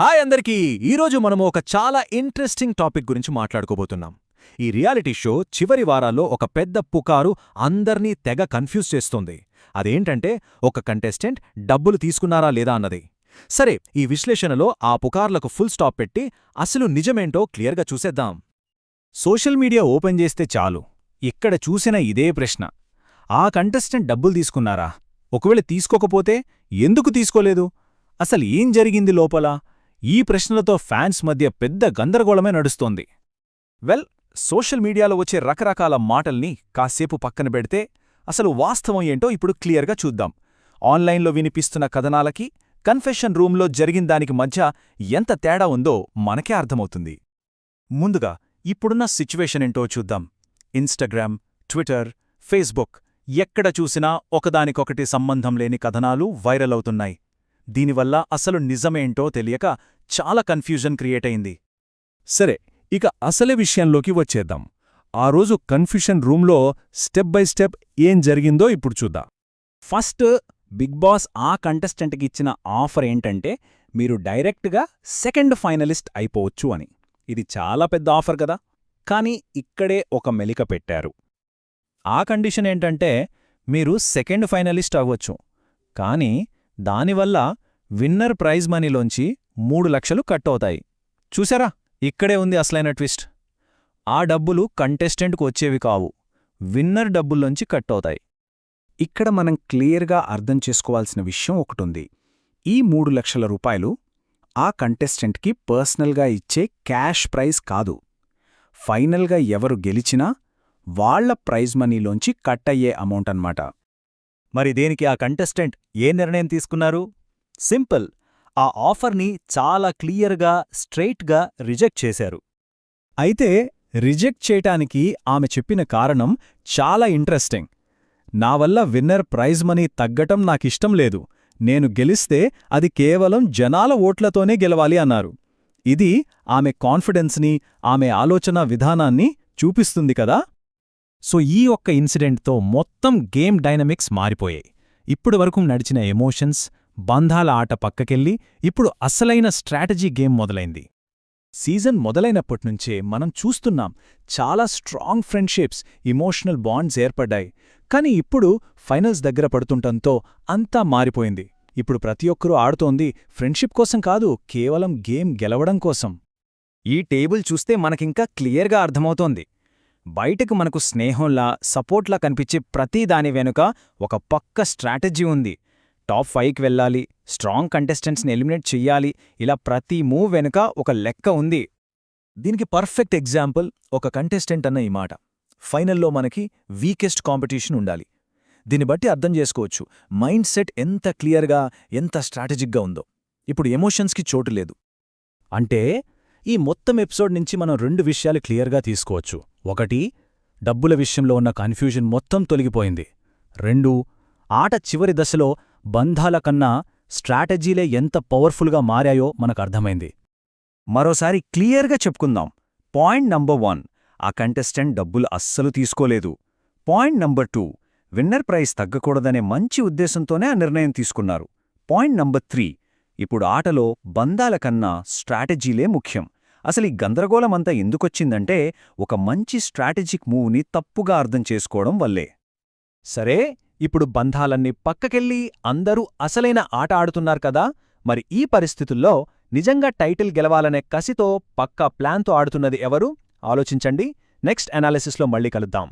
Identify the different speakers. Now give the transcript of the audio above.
Speaker 1: Hi అందరికీ. ఈరోజు మనము ఒక చాలా ఇంట్రెస్టింగ్ టాపిక్ గురించి మాట్లాడుకోబోతున్నాం. ఈ రియాలిటీ షో చివరి వారాల్లో ఒక పెద్ద పుకారు అందర్నీ తెగ కన్ఫ్యూజ్ చేస్తోంది. అదేంటంటే ఒక కంటెస్టెంట్ డబ్బులు తీసుకున్నారా లేదా అన్నది. సరే ఈ విశ్లేషణలో ఆ పుకార్లకు ఫుల్ స్టాప్ పెట్టి అసలు నిజమేంటో క్లియర్గా చూసేద్దాం.
Speaker 2: సోషల్ మీడియా ఓపెన్ చేస్తే చాలు. ఇక్కడ చూసిన ఇదే ప్రశ్న. ఆ కంటెస్టెంట్ డబ్బులు తీసుకున్నారా? ఒకవేళ తీసుకోకపోతే ఎందుకు తీసుకోలేదు? అసలు ఏం జరిగింది లోపల? ఈ ప్రశ్నలతో ఫ్యాన్స్ మధ్య పెద్ద గందరగోళమే నడుస్తోంది. వెల్ సోషల్ మీడియాలో వచ్చే రకరకాల మాటల్ని కాసేపు పక్కన పెడితే అసలు వాస్తవం ఏంటో ఇప్పుడు క్లియర్గా చూద్దాం. ఆన్లైన్లో వినిపిస్తున్న కథనాలకి కన్ఫెషన్ రూంలో జరిగిందానికి మధ్య ఎంత తేడా ఉందో మనకే అర్థమవుతుంది. ముందుగా ఇప్పుడున్న సిచ్యువేషన్ ఏంటో చూద్దాం. ఇన్స్టాగ్రామ్ ట్విట్టర్ ఫేస్బుక్ ఎక్కడ చూసినా ఒకదానికొకటి సంబంధం లేని కథనాలు వైరల్ అవుతున్నాయి. దీనివల్ల అసలు నిజమేంటో తెలియక చాలా కన్ఫ్యూజన్ క్రియేట్ అయింది. సరే ఇక అసలే విషయంలోకి వచ్చేద్దాం. ఆ రోజు కన్ఫ్యూషన్ రూంలో స్టెప్ బై స్టెప్ ఏం జరిగిందో ఇప్పుడు చూద్దాం. ఫస్ట్ బిగ్ బాస్ ఆ కంటెస్టెంట్కి ఇచ్చిన ఆఫర్ ఏంటంటే మీరు డైరెక్ట్గా సెకండ్ ఫైనలిస్ట్ అయిపోవచ్చు అని. ఇది చాలా పెద్ద ఆఫర్ కదా. కానీ ఇక్కడే ఒక మెలిక పెట్టారు. ఆ కండిషన్ ఏంటంటే మీరు సెకండ్ ఫైనలిస్ట్ అవ్వచ్చు. కానీ దానివల్ల విన్నర్ ప్రైజ్ మనీలోంచి మూడు లక్షలు కట్ అవుతాయి. చూసారా ఇక్కడే ఉంది అసలైన ట్విస్ట్. ఆ డబ్బులు కంటెస్టెంట్కు వచ్చేవి కావు. విన్నర్ డబ్బుల్లోంచి కట్ అవుతాయి. ఇక్కడ మనం క్లియర్గా అర్థం చేసుకోవాల్సిన విషయం ఒకటుంది. ఈ మూడు లక్షల రూపాయలు ఆ కంటెస్టెంట్కి పర్సనల్గా ఇచ్చే క్యాష్ ప్రైజ్ కాదు. ఫైనల్గా ఎవరు గెలిచినా వాళ్ళ ప్రైజ్ మనీలోంచి కట్ అయ్యే అమౌంట్ అన్నమాట
Speaker 1: మరి దేనికి ఆ కంటెస్టెంట్ ఏ నిర్ణయం తీసుకున్నారు? సింపుల్. ఆ ఆఫర్ని చాలా క్లియర్గా స్ట్రెయిట్గా రిజెక్ట్ చేశారు.
Speaker 2: అయితే రిజెక్ట్ చేయటానికి ఆమె చెప్పిన కారణం చాలా ఇంట్రెస్టింగ్. నా వల్ల విన్నర్ ప్రైజ్ మనీ తగ్గటం నాకిష్టం లేదు. నేను గెలిస్తే అది కేవలం జనాల ఓట్లతోనే గెలవాలి అన్నారు. ఇది ఆమె కాన్ఫిడెన్స్ని ఆమె ఆలోచన విధానాన్ని చూపిస్తుంది కదా! సో ఈ ఒక్క ఇన్సిడెంట్తో మొత్తం గేమ్ డైనమిక్స్ మారిపోయాయి. ఇప్పటివరకు నడిచిన ఎమోషన్స్ బంధాల ఆట పక్కకెళ్ళి ఇప్పుడు అసలైన స్ట్రాటజీ గేమ్ మొదలైంది. సీజన్ మొదలైనప్పట్నుంచే మనం చూస్తున్నాం చాలా స్ట్రాంగ్ ఫ్రెండ్షిప్స్ ఇమోషనల్ బాండ్స్ ఏర్పడ్డాయి. కానీ ఇప్పుడు ఫైనల్స్ దగ్గర పడుతుంటంతో అంతా మారిపోయింది. ఇప్పుడు ప్రతి ఒక్కరూ ఆడుతోంది ఫ్రెండ్షిప్ కోసం కాదు కేవలం గేమ్ గెలవడం కోసం. ఈ టేబుల్ చూస్తే మనకింకా క్లియర్గా అర్థమవుతోంది. బయటకు మనకు స్నేహంలా సపోర్ట్లా కనిపించే ప్రతి దాని వెనుక ఒక పక్క స్ట్రాటజీ ఉంది. టాప్ ఫైవ్కి వెళ్ళాలి స్ట్రాంగ్ కంటెస్టెంట్స్ని ఎలిమినేట్ చెయ్యాలి ఇలా ప్రతి మూవ్ వెనుక ఒక లెక్క ఉంది.
Speaker 1: దీనికి పర్ఫెక్ట్ ఎగ్జాంపుల్ ఒక కంటెస్టెంట్ అన్న ఈ మాట. ఫైనల్లో మనకి వీకెస్ట్ కాంపిటీషన్ ఉండాలి. దీన్ని బట్టి అర్థం చేసుకోవచ్చు మైండ్ సెట్ ఎంత క్లియర్గా ఎంత స్ట్రాటజిక్గా ఉందో. ఇప్పుడు ఎమోషన్స్కి చోటు లేదు.
Speaker 2: అంటే ఈ మొత్తం ఎపిసోడ్ నుంచి మనం రెండు విషయాలు క్లియర్గా తీసుకోవచ్చు. ఒకటి డబ్బుల విషయంలో ఉన్న కన్ఫ్యూజన్ మొత్తం తొలగిపోయింది. రెండు ఆట చివరి దశలో బంధాల కన్నా స్ట్రాటజీలే ఎంత పవర్ఫుల్గా మారాయో మనకర్థమైంది.
Speaker 3: మరోసారి క్లియర్గా చెప్పుకుందాం. పాయింట్ నంబర్ వన్ ఆ కంటెస్టెంట్ డబ్బులు అస్సలు తీసుకోలేదు. Point number two winner prize తగ్గకూడదనే మంచి ఉద్దేశంతోనే ఆ నిర్ణయం తీసుకున్నారు. పాయింట్ నంబర్ త్రీ ఇప్పుడు ఆటలో బంధాల కన్నా స్ట్రాటజీలే ముఖ్యం. అసలు ఈ గందరగోళమంతా ఎందుకొచ్చిందంటే ఒక మంచి స్ట్రాటజిక్ మూవ్ని తప్పుగా అర్థం చేసుకోవడం వల్లే.
Speaker 2: సరే ఇప్పుడు బంధాలన్నీ పక్కకెళ్ళి అందరూ అసలైన ఆట ఆడుతున్నారు కదా మరి ఈ పరిస్థితుల్లో నిజంగా టైటిల్ గెలవాలనే కసితో పక్కా ప్లాన్తో ఆడుతున్నది ఎవరు? ఆలోచించండి నెక్స్ట్ అనాలిసిస్లో మళ్ళీ కలుద్దాం.